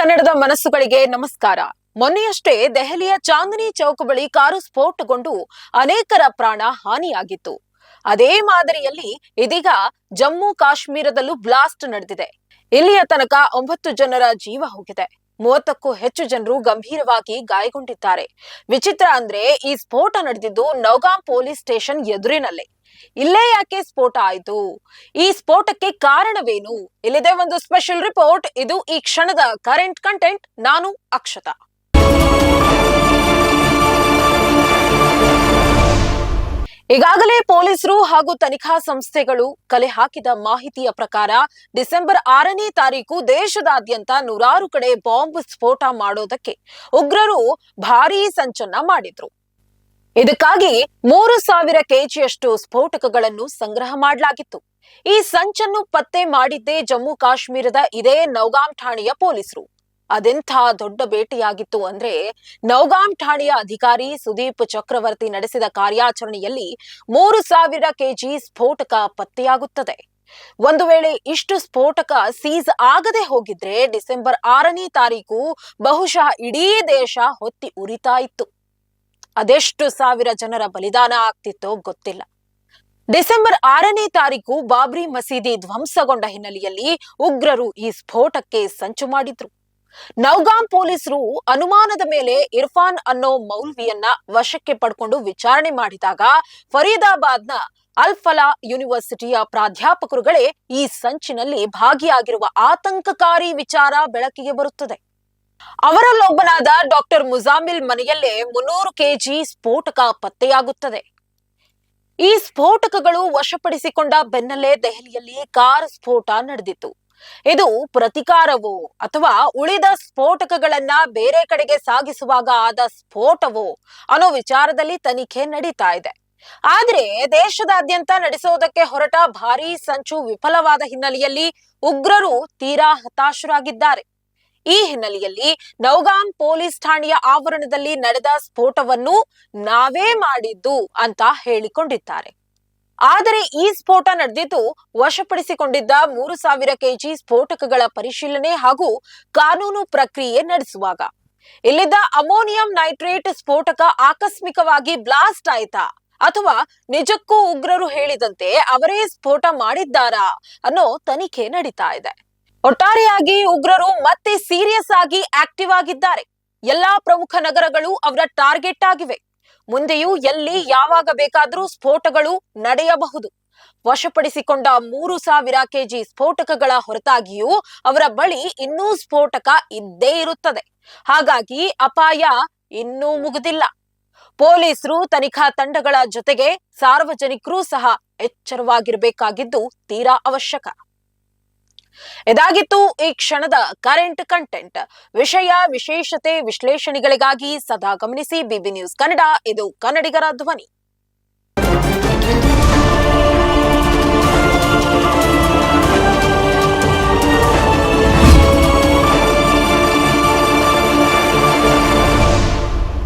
ಕನ್ನಡದ ಮನಸ್ಸುಗಳಿಗೆ ನಮಸ್ಕಾರ. ಮೊನ್ನೆಯಷ್ಟೇ ದೆಹಲಿಯ ಚಾಂದಿನಿ ಚೌಕ್ ಬಳಿ ಕಾರು ಸ್ಫೋಟಗೊಂಡು ಅನೇಕರ ಪ್ರಾಣ ಹಾನಿಯಾಗಿತ್ತು. ಅದೇ ಮಾದರಿಯಲ್ಲಿ ಇದೀಗ ಜಮ್ಮು ಕಾಶ್ಮೀರದಲ್ಲೂ ಬ್ಲಾಸ್ಟ್ ನಡೆದಿದೆ. ಇಲ್ಲಿಯ ತನಕ ಒಂಬತ್ತು ಜನರ ಜೀವ ಹೋಗಿದೆ. ಮೂವತ್ತಕ್ಕೂ ಹೆಚ್ಚು ಜನರು ಗಂಭೀರವಾಗಿ ಗಾಯಗೊಂಡಿದ್ದಾರೆ. ವಿಚಿತ್ರ ಅಂದ್ರೆ ಈ ಸ್ಫೋಟ ನಡೆದಿದ್ದು ನೌಗಾಂ ಪೊಲೀಸ್ ಸ್ಟೇಷನ್ ಎದುರಿನಲ್ಲೇ. ಇಲ್ಲೇ ಯಾಕೆ ಸ್ಫೋಟ ಆಯ್ತು? ಈ ಸ್ಫೋಟಕ್ಕೆ ಕಾರಣವೇನು? ಇಲ್ಲಿದೆ ಒಂದು ಸ್ಪೆಷಲ್ ರಿಪೋರ್ಟ್ ಇದು ಈ ಕ್ಷಣದ ಕರೆಂಟ್ ಕಂಟೆಂಟ್ ನಾನು ಅಕ್ಷತಾ. ಈಗಾಗಲೇ ಪೊಲೀಸರು ಹಾಗೂ ತನಿಖಾ ಸಂಸ್ಥೆಗಳು ಕಲೆ ಹಾಕಿದ ಮಾಹಿತಿಯ ಪ್ರಕಾರ ಡಿಸೆಂಬರ್ ಆರನೇ ತಾರೀಕು ದೇಶದಾದ್ಯಂತ ನೂರಾರು ಕಡೆ ಬಾಂಬ್ ಸ್ಫೋಟ ಮಾಡೋದಕ್ಕೆ ಉಗ್ರರು ಭಾರೀ ಸಂಚನ್ನ ಮಾಡಿದ್ರು. ಇದಕ್ಕಾಗಿ ಮೂರು ಸಾವಿರ ಕೆಜಿಯಷ್ಟು ಸ್ಫೋಟಕಗಳನ್ನು ಸಂಗ್ರಹ ಮಾಡಲಾಗಿತ್ತು. ಈ ಸಂಚನ್ನು ಪತ್ತೆ ಮಾಡಿದ್ದೇ ಜಮ್ಮು ಕಾಶ್ಮೀರದ ಇದೇ ನೌಗಾಂ ಠಾಣೆಯ ಪೊಲೀಸರು. ಅದೆಂಥ ದೊಡ್ಡ ಭೇಟಿಯಾಗಿತ್ತು ಅಂದ್ರೆ ನೌಗಾಂ ಠಾಣೆಯ ಅಧಿಕಾರಿ ಸುದೀಪ್ ಚಕ್ರವರ್ತಿ ನಡೆಸಿದ ಕಾರ್ಯಾಚರಣೆಯಲ್ಲಿ ಮೂರು ಸಾವಿರ ಕೆಜಿ ಸ್ಫೋಟಕ ಪತ್ತೆಯಾಗುತ್ತದೆ. ಒಂದು ವೇಳೆ ಇಷ್ಟು ಸ್ಫೋಟಕ ಸೀಸ್ ಆಗದೆ ಹೋಗಿದ್ರೆ ಡಿಸೆಂಬರ್ ಆರನೇ ತಾರೀಕು ಬಹುಶಃ ಇಡೀ ದೇಶ ಹೊತ್ತಿ ಉರಿತಾ ಇತ್ತು. ಅದೆಷ್ಟು ಸಾವಿರ ಜನರ ಬಲಿದಾನ ಆಗ್ತಿತ್ತೋ ಗೊತ್ತಿಲ್ಲ. ಡಿಸೆಂಬರ್ ಆರನೇ ತಾರೀಕು ಬಾಬ್ರಿ ಮಸೀದಿ ಧ್ವಂಸಗೊಂಡ ಹಿನ್ನೆಲೆಯಲ್ಲಿ ಉಗ್ರರು ಈ ಸ್ಫೋಟಕ್ಕೆ ಸಂಚು ಮಾಡಿದ್ರು. ನೌಗಾಂ ಪೊಲೀಸರು ಅನುಮಾನದ ಮೇಲೆ ಇರ್ಫಾನ್ ಅನ್ನೋ ಮೌಲ್ವಿಯನ್ನ ವಶಕ್ಕೆ ಪಡ್ಕೊಂಡು ವಿಚಾರಣೆ ಮಾಡಿದಾಗ ಫರೀದಾಬಾದ್ನ ಅಲ್ಫಲಾ ಯೂನಿವರ್ಸಿಟಿಯ ಪ್ರಾಧ್ಯಾಪಕರುಗಳೇ ಈ ಸಂಚಿನಲ್ಲಿ ಭಾಗಿಯಾಗಿರುವ ಆತಂಕಕಾರಿ ವಿಚಾರ ಬೆಳಕಿಗೆ ಬರುತ್ತದೆ. ಅವರಲ್ಲೊಬ್ಬನಾದ ಡಾಕ್ಟರ್ ಮುಜಾಮಿಲ್ ಮನೆಯಲ್ಲೇ ಮುನ್ನೂರು ಕೆಜಿ ಸ್ಫೋಟಕ ಪತ್ತೆಯಾಗುತ್ತದೆ. ಈ ಸ್ಫೋಟಕಗಳು ವಶಪಡಿಸಿಕೊಂಡ ಬೆನ್ನಲ್ಲೇ ದೆಹಲಿಯಲ್ಲಿ ಕಾರ್ ಸ್ಫೋಟ ನಡೆದಿತ್ತು. ಇದು ಪ್ರತಿಕಾರವೋ ಅಥವಾ ಉಳಿದ ಸ್ಫೋಟಕಗಳನ್ನ ಬೇರೆ ಕಡೆಗೆ ಸಾಗಿಸುವಾಗ ಆದ ಸ್ಫೋಟವೋ ಅನ್ನೋ ವಿಚಾರದಲ್ಲಿ ತನಿಖೆ ನಡೀತಾ ಇದೆ. ಆದ್ರೆ ದೇಶದಾದ್ಯಂತ ನಡೆಸೋದಕ್ಕೆ ಹೊರಟ ಭಾರೀ ಸಂಚು ವಿಫಲವಾದ ಹಿನ್ನೆಲೆಯಲ್ಲಿ ಉಗ್ರರು ತೀರಾ ಹತಾಶರಾಗಿದ್ದಾರೆ. ಈ ಹಿನ್ನೆಲೆಯಲ್ಲಿ ನೌಗಾಂ ಪೊಲೀಸ್ ಠಾಣೆಯ ಆವರಣದಲ್ಲಿ ನಡೆದ ಸ್ಫೋಟವನ್ನು ನಾವೇ ಮಾಡಿದ್ದು ಅಂತ ಹೇಳಿಕೊಂಡಿದ್ದಾರೆ. ಆದರೆ ಈ ಸ್ಫೋಟ ನಡೆದಿದ್ದು ವಶಪಡಿಸಿಕೊಂಡಿದ್ದ ಮೂರು ಸಾವಿರ ಕೆಜಿ ಸ್ಫೋಟಕಗಳ ಪರಿಶೀಲನೆ ಹಾಗೂ ಕಾನೂನು ಪ್ರಕ್ರಿಯೆ ನಡೆಸುವಾಗ. ಇಲ್ಲಿದ್ದ ಅಮೋನಿಯಂ ನೈಟ್ರೇಟ್ ಸ್ಫೋಟಕ ಆಕಸ್ಮಿಕವಾಗಿ ಬ್ಲಾಸ್ಟ್ ಆಯ್ತಾ? ಅಥವಾ ನಿಜಕ್ಕೂ ಉಗ್ರರು ಹೇಳಿದಂತೆ ಅವರೇ ಸ್ಫೋಟ ಮಾಡಿದ್ದಾರಾ? ಅನ್ನೋ ತನಿಖೆ ನಡೀತಾ ಇದೆ. ಒಟ್ಟಾರೆಯಾಗಿ ಉಗ್ರರು ಮತ್ತೆ ಸೀರಿಯಸ್ ಆಗಿ ಆಕ್ಟಿವ್ ಆಗಿದ್ದಾರೆ. ಎಲ್ಲಾ ಪ್ರಮುಖ ನಗರಗಳು ಅವರ ಟಾರ್ಗೆಟ್ ಆಗಿವೆ. ಮುಂದೆಯೂ ಎಲ್ಲಿ ಯಾವಾಗ ಬೇಕಾದರೂ ಸ್ಫೋಟಗಳು ನಡೆಯಬಹುದು. ವಶಪಡಿಸಿಕೊಂಡ ಮೂರು ಸಾವಿರ ಕೆಜಿ ಸ್ಫೋಟಕಗಳ ಹೊರತಾಗಿಯೂ ಅವರ ಬಳಿ ಇನ್ನೂ ಸ್ಫೋಟಕ ಇದ್ದೇ ಇರುತ್ತದೆ. ಹಾಗಾಗಿ ಅಪಾಯ ಇನ್ನೂ ಮುಗಿದಿಲ್ಲ. ಪೊಲೀಸರು ತನಿಖಾ ತಂಡಗಳ ಜೊತೆಗೆ ಸಾರ್ವಜನಿಕರೂ ಸಹ ಎಚ್ಚರವಾಗಿರಬೇಕಾಗಿದ್ದು ತೀರಾ ಅವಶ್ಯಕ. ಇದಾಗಿತ್ತು ಈ ಕ್ಷಣದ ಕರೆಂಟ್ ಕಂಟೆಂಟ್ ವಿಷಯ, ವಿಶೇಷತೆ, ವಿಶ್ಲೇಷಣೆಗಳಿಗಾಗಿ ಸದಾ ಗಮನಿಸಿ ಬಿಬಿ ನ್ಯೂಸ್ ಕನ್ನಡ, ಇದು ಕನ್ನಡಿಗರ ಧ್ವನಿ.